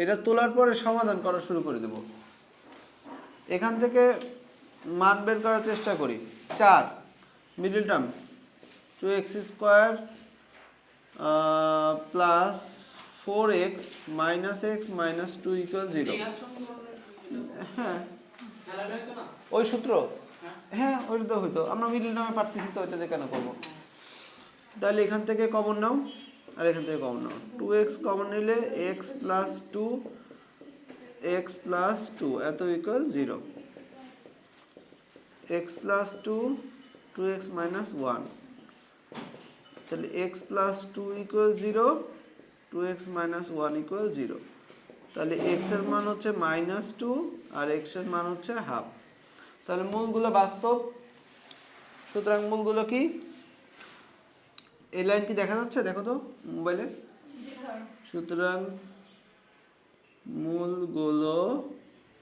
এটা তোলার পরে সমাধান করা শুরু করে দেব। এখান থেকে মান বের করার চেষ্টা করি। চার middle term two x square plus four x minus x minus two equal zero হ্যাঁ। ওই সূত্র? হ্যাঁ। ওইটা তো হইতো। আমরা মিডল টার্মে পারতেছি তো ওইটাতে কেন করব? তাহলে এখান থেকে কমন নাও। আর এখান থেকে কমন নাও টু এক্স কমন নিলে x plus two x plus two এত equal zero x plus two two x minus one তাহলে x plus two equal zero two x minus one equal zero তাহলে এক্সের মান হচ্ছে মাইনাস টু আর এক্সের মান হচ্ছে হাফ তাহলে মূলগুলো বাস্তব। সুতরাং মূলগুলো কি? এই লাইন কি দেখা যাচ্ছে? দেখো তো মোবাইলে। সুতরাং মূল মূলগুলো